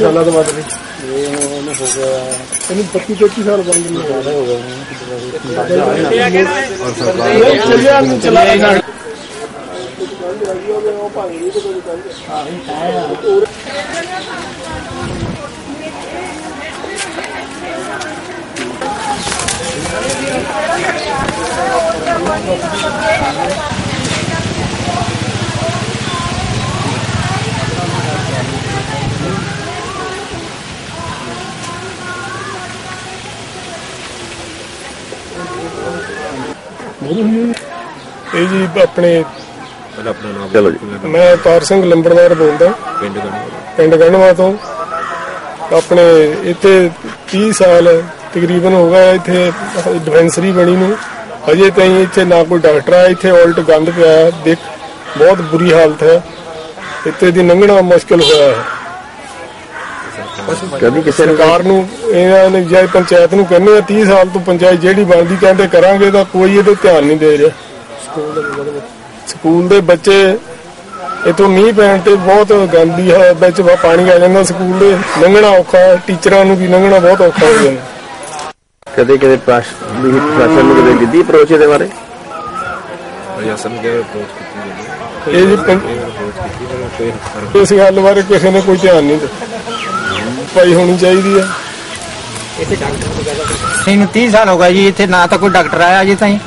ਸਾਲਾਂ ਤੋਂ ਵੱਧ ਨਹੀਂ ਇਹ ਉਹਨੂੰ ਹੋ ਗਿਆ ਇਹਨੂੰ 25 25 ਸਾਲ ਬੰਦ ਨਹੀਂ ਹੋਇਆ। ਜ਼ਿਆਦਾ ਹੋ। ਗਿਆ ਔਰ ਸਰਕਾਰ ਚੱਲਿਆ ਨਹੀਂ। ਚੱਲਿਆ ਨਾ ਇਹ ਜੀ ਆਪਣੇ ਪਹਿਲਾਂ ਆਪਣਾ ਨਾਮ ਚਲੋ ਜੀ। ਮੈਂ ਤਾਰ ਸਿੰਘ ਲੰਬੜਦਾਰ ਬੋਲਦਾ। ਪਿੰਡ ਗੰਢਵਾ ਤੋਂ। ਆਪਣੇ ਇੱਥੇ 30 ਸਾਲ ਤਕਰੀਬਨ ਹੋ ਗਿਆ ਇੱਥੇ ਡਿਸਪੈਂਸਰੀ ਬਣੀ ਨੂੰ। ਅਜੇ ਤਾਈਂ ਇੱਥੇ ਨਾ ਕੋਈ ਡਾਕਟਰ ਆ ਇੱਥੇ ਉਲਟ ਗੰਦ ਪਿਆ। ਦੇਖ ਬਹੁਤ ਬੁਰੀ ਹਾਲਤ ਹੈ। ਇੱਥੇ ਦੀ ਲੰਘਣਾ ਮੁਸ਼ਕਲ ਹੋਇਆ ਹੈ। ਕਦੀ ਕਿਸੇ ਨੂੰ ਸਰਕਾਰ ਨੂੰ ਇਹਨਾਂ ਨੇ ਜਾਂ ਪੰਚਾਇਤ ਨੂੰ ਕਹਿੰਦੇ ਆ 30 ਸਾਲ ਤੋਂ ਪੰਚਾਇਤ ਜਿਹੜੀ ਬਣਦੀ ਕਹਿੰਦੇ ਕਰਾਂਗੇ ਤਾਂ ਕੋਈ ਇਹਦੇ ਧਿਆਨ ਨਹੀਂ ਦੇ ਰਿਹਾ। ਸਕੂਲ ਦੇ ਬੱਚੇ ਇਤੋਂ ਮੀਂਹ ਪੈਣ ਤੇ ਬਹੁਤ ਗੰਦੀ ਹੈ ਵਿੱਚ ਵਾ- ਪਾਣੀ ਆ ਜਾਂਦਾ ਸਕੂਲ ਦੇ ਲੰਘਣਾ ਔਖਾ ਹੈ ਟੀਚਰਾਂ ਨੂੰ ਵੀ ਲੰਘਣਾ ਬਹੁਤ ਔਖਾ ਹੋ ਜਾਂਦਾ। ਕਦੇ ਕਦੇ ਪ੍ਰਸ਼ਾਸਨ ਨੂੰ ਕਦੇ ਦਿੱਤੀ ਅਪਰੋਚ ਇਹਦੇ ਬਾਰੇ? ਪ੍ਰਸ਼ਾਸਨ ਕੇ ਅਪਰੋਚ ਕੀਤੀ ਗਈ ਇਹ ਜੀ ਇਸ ਗੱਲ ਬਾਰੇ ਕਿਸੇ ਨੇ ਕੋਈ ਧਿਆਨ ਨਹੀਂ ਦਿੱਤਾ। ਭਾਈ ਹੋਣੀ ਚਾਹੀਦੀ ਹੈ ਇਹਨੂੰ 30 ਸਾਲ ਹੋ ਗਏ ਜੀ, ਇੱਥੇ ਨਾ ਤਾਂ ਕੋਈ ਡਾਕਟਰ ਆਇਆ ਜੀ ਤਾਈਂ।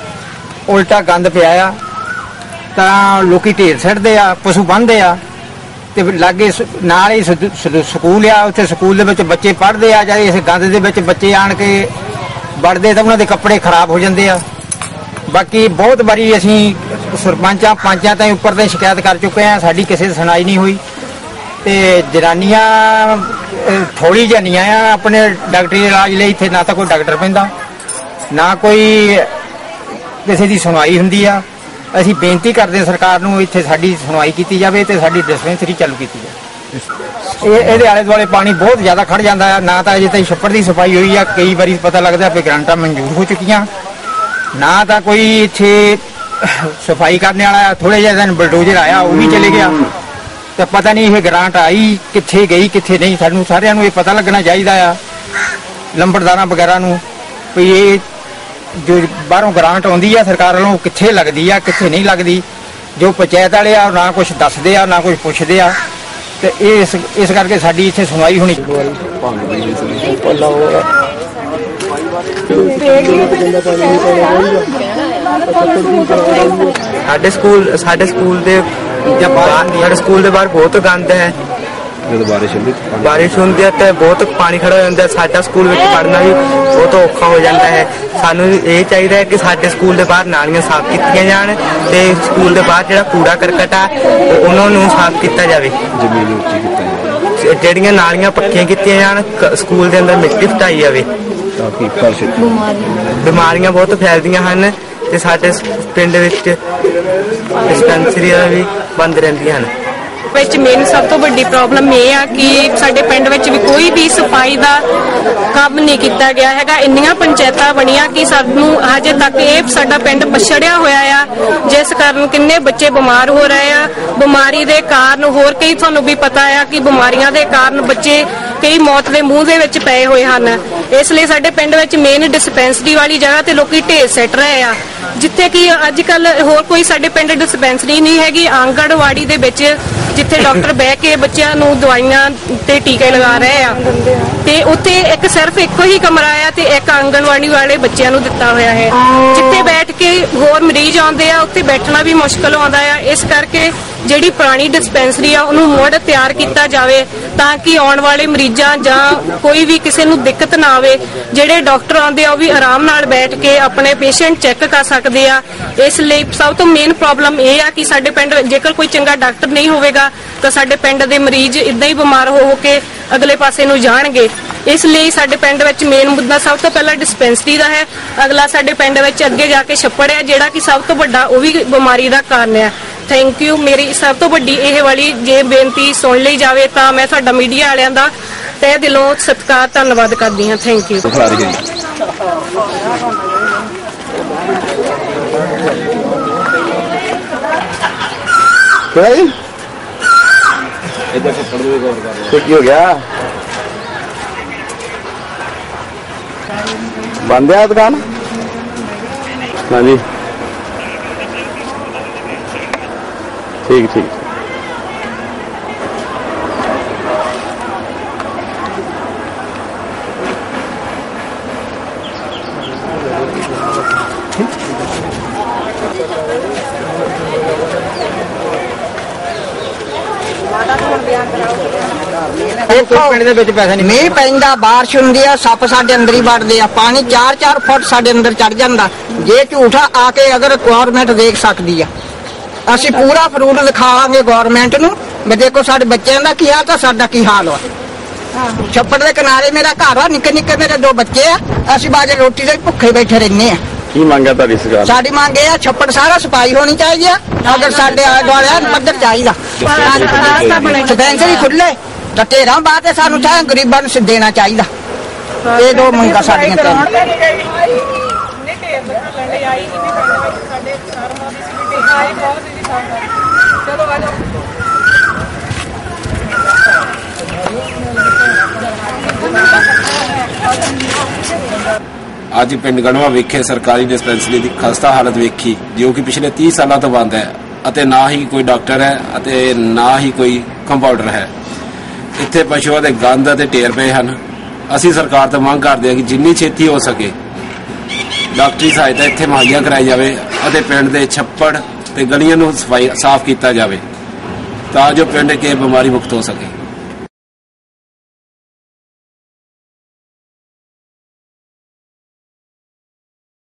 ਉਲਟਾ ਗੰਦ ਪਿਆ ਆ। ਤਾਂ ਲੋਕੀ ਢੇਰ ਛੱਡਦੇ ਆ, ਪਸ਼ੂ ਬੰਨਦੇ ਆ। ਤੇ ਲਾਗੇ ਸ- ਨਾਲ ਹੀ ਸ- ਸ- ਸਕੂਲ ਆ, ਉੱਥੇ ਸਕੂਲ ਦੇ ਵਿੱਚ ਬੱਚੇ ਪੜ੍ਹਦੇ ਆ, ਜਾਂ ਇਸ ਗੰਦ ਦੇ ਵਿੱਚ ਬੱਚੇ ਆਣ ਕੇ ਵੜਦੇ ਤਾਂ ਉਹਨਾਂ ਦੇ ਕੱਪੜੇ ਖਰਾਬ ਹੋ ਜਾਂਦੇ ਆ। ਬਾਕੀ ਬਹੁਤ ਵਾਰੀ ਅਸੀਂ ਸਰਪੰਚਾਂ, ਪੰਚਾਂ ਤਾਈਂ ਉੱਪਰ ਤੇ ਸ਼ਿਕਾਇਤ ਕਰ ਚੁੱਕੇ ਆ, ਸਾਡੀ ਕਿਸੇ ਦੀ ਸੁਣਾਈ ਨਹੀਂ ਹੋਈ। ਤੇ ਜਨਾਨੀਆਂ ਅਹ, ਥੋੜੀ ਜਨੀਆਂ ਆ ਆਪਣੇ ਡਾਕਟਰੀ ਇਲਾਜ ਲਈ ਇੱਥੇ ਨਾ ਤਾਂ ਕੋਈ ਡਾਕਟਰ ਪੈਂਦਾ ਨਾ ਕੋਈ ਕਿਸੇ ਦੀ ਸੁਣਵਾਈ ਹੁੰਦੀ ਆ। ਅਸੀਂ ਬੇਨਤੀ ਕਰਦੇ ਸਰਕਾਰ ਨੂੰ ਇੱਥੇ ਸਾਡੀ ਸੁਣਵਾਈ ਕੀਤੀ ਜਾਵੇ ਤੇ ਸਾਡੀ ਡਿਸਪੈਂਸਰੀ ਚਾਲੂ ਕੀਤੀ ਜਾਵੇ। ਇਹ ਇਹਦੇ ਆਲੇ ਦੁਆਲੇ ਪਾਣੀ ਬਹੁਤ ਜ਼ਿਆਦਾ ਖੜ ਜਾਂਦਾ ਆ ਨਾ ਤਾਂ ਅਜੇ ਤਾਈਂ ਛੱਪੜ ਦੀ ਸਫ਼ਾਈ ਹੋਈ ਆ ਕਈ ਵਾਰੀ ਪਤਾ ਲੱਗਦਾ ਵੀ ਗ੍ਰਾਂਟਾਂ ਮਨਜ਼ੂਰ ਹੋ ਚੁੱਕੀਆਂ। ਨਾ ਤਾਂ ਕੋਈ ਇੱਥੇ ਸਫ਼ਾਈ ਕਰਨ ਵਾਲਾ ਥੋੜੇ ਜਿਹਾ ਦਿਨ ਬਲਡੋਜ਼ਰ ਆਇਆ ਉਹ ਵੀ ਚਲੇ ਗਿਆ। ਤੇ ਪਤਾ ਨਹੀਂ ਇਹ ਗ੍ਰਾਂਟ ਆਈ, ਕਿੱਥੇ ਗਈ, ਕਿੱਥੇ ਨਹੀਂ, ਸਾਨੂੰ ਸਾਰਿਆਂ ਨੂੰ ਇਹ ਪਤਾ ਲੱਗਣਾ ਚਾਹੀਦਾ ਆ, ਲੰਬੜਦਾਰਾਂ ਵਗੈਰਾ ਨੂੰ, ਵੀ ਇਹ ਜੋ ਬਾਹਰੋਂ ਗ੍ਰਾਂਟ ਆਉਂਦੀ ਆ ਸਰਕਾਰ ਵੱਲੋਂ, ਕਿੱਥੇ ਲੱਗਦੀ ਆ, ਕਿੱਥੇ ਨਹੀਂ ਲੱਗਦੀ, ਜੋ ਪੰਚਾਇਤ ਵਾਲੇ ਆ, ਉਹ ਨਾ ਕੁਝ ਦੱਸਦੇ ਆ, ਨਾ ਕੁਝ ਪੁੱਛਦੇ ਆ, ਤੇ ਇਹ ਇਸ ਇਸ ਕਰਕੇ ਸਾਡੀ ਇੱਥੇ ਸੁਣਵਾਈ ਹੋਣੀ ਸਾਡੇ ਸਕੂਲ ਸਾਡੇ ਸਕੂਲ ਦੇ ਜਾਂ ਬਾਹਰ ਸਾਡੇ ਸਕੂਲ ਦੇ ਬਾਹਰ ਬਹੁਤ ਗੰਦ ਹੈ। ਜਦੋਂ ਬਾਰਿਸ਼ ਹੁੰਦੀ ਤਾਂ ਪਾਣੀ ਬਾਰਿਸ਼ ਹੁੰਦੀ ਹੈ ਤੇ ਬਹੁਤ ਪਾਣੀ ਖੜਾ ਹੋ ਜਾਂਦਾ ਹੈ। ਸਾਡਾ ਸਕੂਲ ਵਿੱਚ ਪੜ੍ਹਨਾ ਵੀ ਬਹੁਤ ਔਖਾ ਹੋ ਜਾਂਦਾ ਹੈ। ਸਾਨੂੰ ਇਹ ਚਾਹੀਦਾ ਹੈ ਕਿ ਸਾਡੇ ਸਕੂਲ ਦੇ ਬਾਹਰ ਨਾਲੀਆਂ ਸਾਫ਼ ਕੀਤੀਆਂ ਜਾਣ ਤੇ ਸਕੂਲ ਦੇ ਬਾਹਰ ਜਿਹੜਾ ਕੂੜਾ ਕਰਕਟ ਆ ਉਹ- ਉਹਨਾਂ ਨੂੰ ਸਾਫ਼ ਕੀਤਾ ਜਾਵੇ। ਜ਼ਮੀਨ ਨੂੰ ਉੱਚੀ ਕੀਤਾ ਜਾਵੇ। ਜਿਹੜੀਆਂ ਨਾਲੀਆਂ ਪੱਕੀਆਂ ਕੀਤੀਆਂ ਜਾਣ ਕ- ਸਕੂਲ ਦੇ ਅੰਦਰ ਮਿੱਟੀ ਹਟਾਈ ਜਾਵੇ। ਤਾਂ ਕਿ ਫਰਸ਼ ਬਿਮਾਰੀਆਂ ਬਹੁਤ ਫੈਲਦੀਆਂ ਹਨ ਤੇ ਸਾਡੇ ਸ- ਪਿੰਡ ਵਿੱਚ ਡਿਸਪੈਂਸਰੀਆਂ ਵੀ ਬੰਦ ਰਹਿੰਦੀਆਂ ਹਨ। ਵਿੱਚ ਮੇਨ ਸਭ ਤੋਂ ਵੱਡੀ ਪ੍ਰੋਬਲਮ ਇਹ ਆ ਕਿ ਸਾਡੇ ਪਿੰਡ ਵਿੱਚ ਵੀ ਕੋਈ ਵੀ ਸਫ਼ਾਈ ਦਾ ਕੰਮ ਨਹੀਂ ਕੀਤਾ ਗਿਆ ਹੈਗਾ। ਇੰਨੀਆਂ ਪੰਚਾਇਤਾਂ ਬਣੀਆਂ ਕਿ ਸਾਨੂੰ ਹਜੇ ਤੱਕ ਇਹ ਸਾਡਾ ਪਿੰਡ ਪਛੜਿਆ ਹੋਇਆ ਆ। ਜਿਸ ਕਾਰਨ ਕਿੰਨੇ ਬੱਚੇ ਬਿਮਾਰ ਹੋ ਰਹੇ ਆ। ਬਿਮਾਰੀ ਦੇ ਕਾਰਨ ਹੋਰ ਕਈ ਤੁਹਾਨੂੰ ਵੀ ਪਤਾ ਆ ਕਿ ਬਿਮਾਰੀਆਂ ਦੇ ਕਾਰਨ ਬੱਚੇ ਕਈ ਮੌਤ ਦੇ ਮੂੰਹ ਦੇ ਵਿੱਚ ਪਏ ਹੋਏ ਹਨ। ਇਸ ਲਈ ਸਾਡੇ ਪਿੰਡ ਵਿੱਚ ਮੇਨ ਡਿਸਪੈਂਸਰੀ ਵਾਲੀ ਜਗ੍ਹਾ ਤੇ ਲੋਕੀ ਢੇਰ ਸਿੱਟ ਰਹੇ ਆ। ਜਿੱਥੇ ਕਿ ਅੱਜ ਕੱਲ ਹੋਰ ਕੋਈ ਸਾਡੇ ਪਿੰਡ ਡਿਸਪੈਂਸਰੀ ਨਹੀਂ ਹੈਗੀ ਆਂਗਣਵਾੜੀ ਦੇ ਵਿੱਚ ਜਿੱਥੇ ਡਾਕਟਰ ਬਹਿ ਕੇ ਬੱਚਿਆਂ ਨੂੰ ਦਵਾਈਆਂ ਤੇ ਟੀਕੇ ਲਗਾ ਰਹੇ ਆ। ਤੇ ਉੱਥੇ ਇੱਕ ਸਿਰਫ ਇੱਕੋ ਹੀ ਕਮਰਾ ਆ ਤੇ ਇੱਕ ਆਂਗਣਵਾੜੀ ਵਾਲੇ ਬੱਚਿਆਂ ਨੂੰ ਦਿੱਤਾ ਹੋਇਆ ਹੈ। ਜਿੱਥੇ ਬੈਠ ਕੇ ਹੋਰ ਮਰੀਜ਼ ਆਉਂਦੇ ਆ ਉੱਥੇ ਬੈਠਣਾ ਵੀ ਮੁਸ਼ਕਲ ਆਉਂਦਾ ਆ। ਇਸ ਕਰਕੇ ਜਿਹੜੀ ਪੁਰਾਣੀ ਡਿਸਪੈਂਸਰੀ ਆ, ਉਹਨੂੰ ਮੁੜ ਤਿਆਰ ਕੀਤਾ ਜਾਵੇ ਤਾਂ ਕਿ ਆਉਣ ਵਾਲੇ ਮਰੀਜ਼ਾਂ ਜਾਂ ਕੋਈ ਵੀ ਕਿਸੇ ਨੂੰ ਦਿੱਕਤ ਨਾ ਆਵੇ। ਜਿਹੜੇ ਡਾਕਟਰ ਆਉਂਦੇ ਆ, ਉਹ ਵੀ ਆਰਾਮ ਨਾਲ ਬੈਠ ਕੇ ਆਪਣੇ ਪੇਸ਼ੈਂਟ ਚੈੱਕ ਕਰ ਸਕਦੇ ਆ। ਇਸ ਲਈ ਸਭ ਤੋਂ ਮੇਨ ਪ੍ਰੋਬਲਮ ਇਹ ਆ ਕਿ ਸਾਡੇ ਪਿੰਡ ਜੇਕਰ ਕੋਈ ਚੰਗਾ ਡਾਕਟਰ ਨਹੀਂ ਹੋਵੇਗਾ, ਤਾਂ ਸਾਡੇ ਪਿੰਡ ਦੇ ਮਰੀਜ਼ ਇਦਾਂ ਹੀ ਬਿਮਾਰ ਹੋ ਹੋ ਕੇ ਅਗਲੇ ਪਾਸੇ ਨੂੰ ਜਾਣਗੇ। ਇਸ ਲਈ ਸਾਡੇ ਪਿੰਡ ਵਿੱਚ ਮੇਨ ਮੁੱਦਾ ਸਭ ਤੋਂ ਪਹਿਲਾਂ ਡਿਸਪੈਂਸਰੀ ਦਾ ਹੈ। ਅਗਲਾ ਸਾਡੇ ਪਿੰਡ ਵਿੱਚ ਅੱਗੇ ਜਾ ਕੇ ਛੱਪੜ ਹੈ, ਜਿਹੜਾ ਕਿ ਸਭ ਤੋਂ ਵੱਡਾ, ਉਹ ਵੀ ਬਿਮਾਰੀ ਦਾ ਕਾਰਨ ਹੈ। ਥੈਂਕ ਯੂ ਮੇਰੀ ਸਭ ਤੋਂ ਵੱਡੀ ਇਹ ਵਾਲੀ ਜੇ ਬੇਨਤੀ ਸੁਣ ਲਈ ਜਾਵੇ ਤਾਂ ਮੈਂ ਤੁਹਾਡਾ ਮੀਡੀਆ ਵਾਲਿਆਂ ਦਾ ਤਹਿ ਦਿਲੋਂ ਸਤਿਕਾਰ, ਧੰਨਵਾਦ ਕਰਦੀ ਹਾਂ। ਥੈਂਕ ਯੂ ਕੀ ਹੋ ਗਿਆ? ਬੰਦਿਆ ਦੁਕਾਨ? ਹਾਂਜੀ। ਠੀਕ ਠੀਕ। ਕੋਈ ਪਿੰਡ ਦੇ ਵਿੱਚ ਪੈਸਾ ਨਹੀਂ ਮੀਂਹ ਪੈਂਦਾ ਬਾਰਿਸ਼ ਹੁੰਦੀ ਆ ਸੱਪ ਸਾਡੇ ਅੰਦਰ ਹੀ ਵੜਦੇ ਆ। ਪਾਣੀ 4-4 ਫੁੱਟ ਸਾਡੇ ਅੰਦਰ ਚੜ ਜਾਂਦਾ। ਜੇ ਝੂਠਾ ਆ ਕੇ ਅਗਰ ਗਵਰਨਮੈਂਟ ਦੇਖ ਸਕਦੀ ਆ। ਅਸੀਂ ਪੂਰਾ ਫਰੂਟ ਲਿਖਾਵਾਂਗੇ ਗਵਰਨਮੈਂਟ ਨੂੰ ਵੀ ਦੇਖੋ ਸਾਡੇ ਬੱਚਿਆਂ ਦਾ ਕੀ ਹਾਲ ਤਾਂ ਸਾਡਾ ਕੀ ਹਾਲ ਵਾ। ਛੱਪੜ ਦੇ ਕਿਨਾਰੇ ਮੇਰਾ ਘਰ ਆ ਨਿੱਕੇ ਨਿੱਕੇ ਮੇਰੇ ਦੋ ਬੱਚੇ ਆ ਅਸੀਂ ਬਾਜੇ ਰੋਟੀ ਦੇ ਭੁੱਖੇ ਬੈਠੇ ਰਹਿੰਦੇ ਆ। ਕੀ ਮੰਗਾ ਤੁਹਾਡੀ ਸਰਕਾਰ ਸਾਡੀ ਮੰਗ ਇਹ ਆ ਛੱਪੜ ਸਾਰਾ ਸਫ਼ਾਈ ਹੋਣੀ ਚਾਹੀਦੀ ਆ ਅਗਰ ਸਾਡੇ ਆਲੇ ਦੁਆਲੇ ਪੱਧਰ ਚਾਹੀਦਾ। ਡਿਸਪੈਂਸਰੀ ਖੁੱਲੇ ਤਾਂ ਢੇਰਾਂ ਬਾਅਦ ਤੇ ਸਾਨੂੰ ਚਾਹੇ ਗਰੀਬਾਂ ਨੂੰ ਦੇਣਾ ਚਾਹੀਦਾ। ਇਹ ਦੋ ਮੰਗਾਂ ਸਾਡੀਆਂ ਤਿੰਨ ਅੱਜ ਪਿੰਡ ਗੜਵਾ ਵਿਖੇ ਸਰਕਾਰੀ ਡਿਸਪੈਂਸਰੀ ਦੀ ਖਸਤਾ ਹਾਲਤ ਵੇਖੀ, ਜੋ ਕਿ ਪਿਛਲੇ 30 ਸਾਲਾਂ ਤੋਂ ਬੰਦ ਹੈ ਅਤੇ ਨਾ ਹੀ ਕੋਈ ਡਾਕਟਰ ਹੈ ਅਤੇ ਨਾ ਹੀ ਕੋਈ ਕੰਪਾਊਂਡਰ ਹੈ। ਇੱਥੇ ਪਸ਼ੂਆਂ ਦੇ ਗੰਦ ਅਤੇ ਢੇਰ ਪਏ ਹਨ। ਅਸੀਂ ਸਰਕਾਰ ਤੋਂ ਮੰਗ ਕਰਦੇ ਹਾਂ ਕਿ ਜਿੰਨੀ ਛੇਤੀ ਹੋ ਸਕੇ, ਡਾਕਟਰੀ ਸਹਾਇਤਾ ਇੱਥੇ ਮੁਹੱਈਆ ਕਰਾਈ ਜਾਵੇ ਅਤੇ ਪਿੰਡ ਦੇ ਛੱਪੜ ਤੇ ਗਲੀਆਂ ਨੂੰ ਸਫ਼ਾਈ ਸਾਫ਼ ਕੀਤਾ ਜਾਵੇ ਤਾਂ ਜੋ ਪਿੰਡ ਕੇ ਬਿਮਾਰੀ ਮੁਕਤ ਹੋ ਸਕੇ।